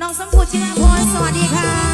น้องสมพูชินาพรสวัสดีค่ะ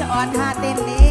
สะอนท่าเต้นนี้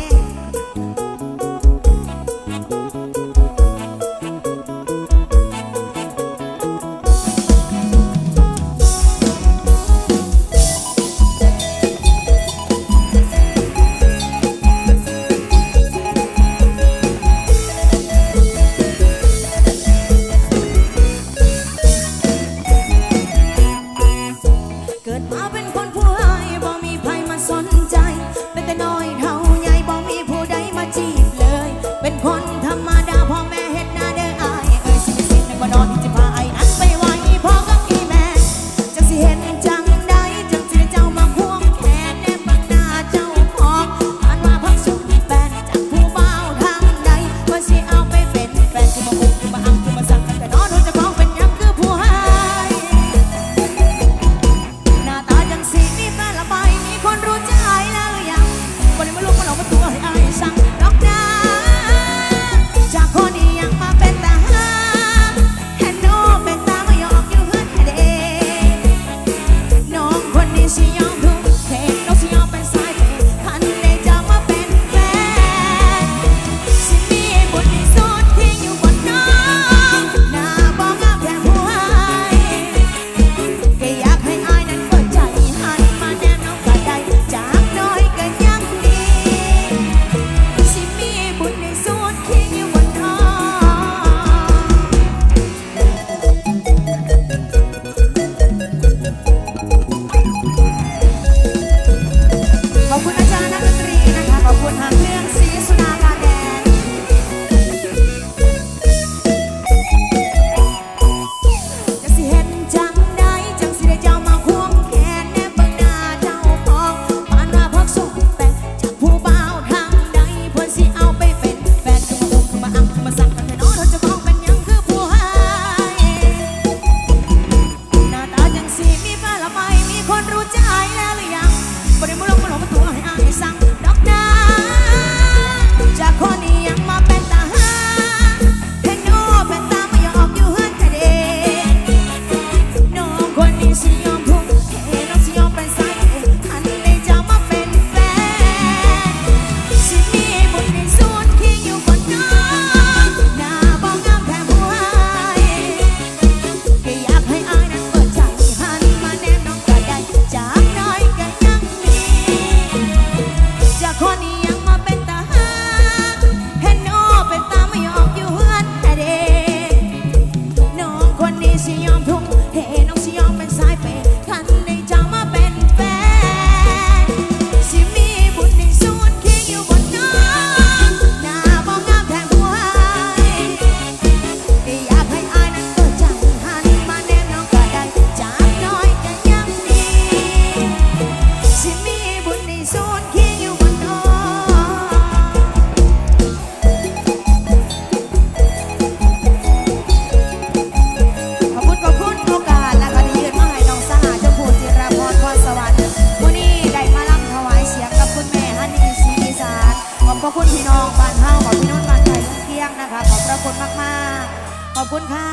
มากๆ ขอบคุณค่ะ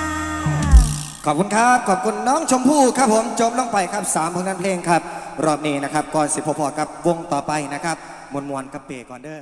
ขอบคุณครับ ขอบคุณน้องชมพู่ครับผมจบลงไปครับ3ผลงานเพลงครับ รอบนี้นะครับก่อนสิบพอครับวงต่อไปนะครับมวนมวนกระเปก่อนเด้อ